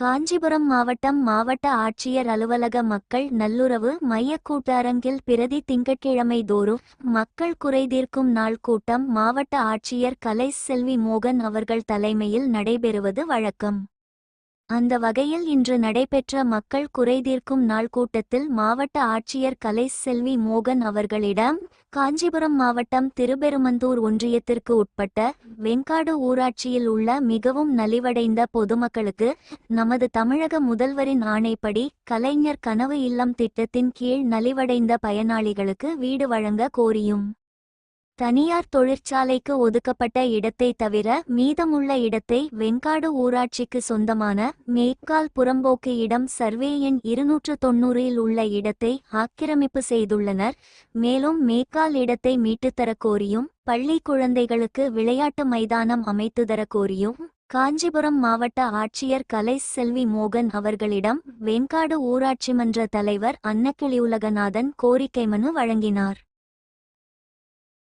காஞ்சிபுரம் மாவட்டம் மாவட்ட ஆட்சியர் அலுவலக மக்கள் நல்லுறவு மைய கூட்டரங்கில் பிரதி திங்கட்கிழமை தோறும் மக்கள் குறைதீர்க்கும் நாள் கூட்டம் மாவட்ட ஆட்சியர் கலை செல்வி மோகன் அவர்கள் தலைமையில் நடைபெறுவது வழக்கம். அந்த வகையில் இன்று நடைபெற்ற மக்கள் குறைதீர்க்கும் நாள் கூட்டத்தில் மாவட்ட ஆட்சியர் கலை செல்வி மோகன் அவர்களிடம் காஞ்சிபுரம் மாவட்டம் திருபெருமந்தூர் ஒன்றியத்திற்கு உட்பட்ட வெங்காடு ஊராட்சியில் உள்ள மிகவும் நலிவடைந்த பொதுமக்களுக்கு நமது தமிழக முதல்வரின் ஆணைப்படி கலைஞர் கனவு இல்லம் திட்டத்தின் கீழ் நலிவடைந்த பயனாளிகளுக்கு வீடு வழங்க கோரியும். தனியார் தொழிற்சாலைக்கு ஒதுக்கப்பட்ட இடத்தை தவிர மீதமுள்ள இடத்தை வெங்காடு ஊராட்சிக்கு சொந்தமான மேற்கால் புறம்போக்கு இடம் சர்வே எண் இருநூற்று தொன்னூறில் உள்ள இடத்தை ஆக்கிரமிப்பு செய்துள்ளனர். மேலும் மேற்கால் இடத்தை மீட்டுத்தரக் கோரியும் பள்ளி குழந்தைகளுக்கு விளையாட்டு மைதானம் அமைத்து தரக் கோரியும் காஞ்சிபுரம் மாவட்ட ஆட்சியர் கலை செல்வி மோகன் அவர்களிடம் வெண்காடு ஊராட்சி மன்ற தலைவர் அன்னக்கிளி உலகநாதன் கோரிக்கை மனு வழங்கினார்.